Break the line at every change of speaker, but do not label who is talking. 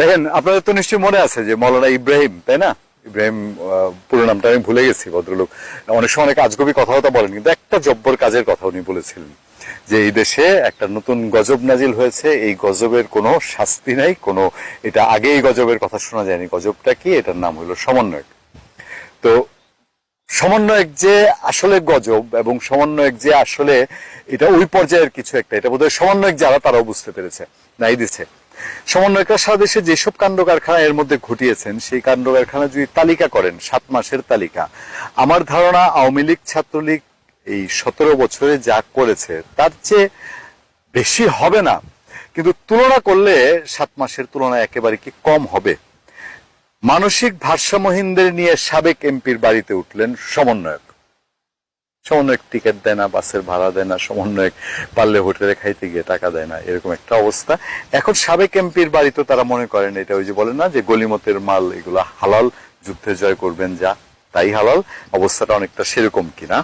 দেখেন, আপনাদের তো নিশ্চয়ই মনে আছে যে মৌলানা ইব্রাহিম, তাই না? ইব্রাহিম পুরো নামটা আমি ভুলে গেছি, ভদ্রলোক। অনেক সময় অনেক আজগবি কথাবার্তা বলেন, কিন্তু একটা জব্বর কাজের কথা উনি বলেছিলেন, যে এই দেশে একটা নতুন গজব নাজিল হয়েছে, এই গজবের কোনো শাস্তি নাই, কোনো, এটা আগে এই গজবের কথা শোনা যায়নি। গজবটা কি? এটার নাম হলো সমন্বয়ক। তো, সমন্বয়ক যে আসলে গজব এবং সমন্বয়ক যে আসলে, এটা ওই পর্যায়ের কিছু একটা, এটা বোধহয় সমন্বয়ক যারা, তারাও বুঝতে পেরেছে, নাই দিচ্ছে সমন্বয়করা সারা দেশে যেসব কাণ্ড কারখানা এর মধ্যে ঘটিয়েছেন, সেই কাণ্ড কারখানা যদি তালিকা করেন, সাত মাসের তালিকা। আমার ধারণা আওয়ামী লীগ, ছাত্রলীগ এই সতেরো বছরে যা করেছে, তার চেয়ে বেশি হবে না। কিন্তু তুলনা করলে সাত মাসের তুলনায় একেবারে কি কম হবে? মানসিক ভারসাম্যহীনদের নিয়ে সাবেক এমপির বাড়িতে উঠলেন সমন্বয়ক। সমন্বয়ক টিকিট দেয় না, বাসের ভাড়া দেয় না, সমন্বয়ক পারলে হোটেলে খাইতে গিয়ে টাকা দেয় না, এরকম একটা অবস্থা। এখন সাবেক এমপির বাড়িতে তারা মনে করেন এটা ওই যে বলে না যে গলিমতের মাল, এগুলো হালাল, যুদ্ধে জয় করবেন যা, তাই হালাল, অবস্থাটা অনেকটা সেরকম কিনা।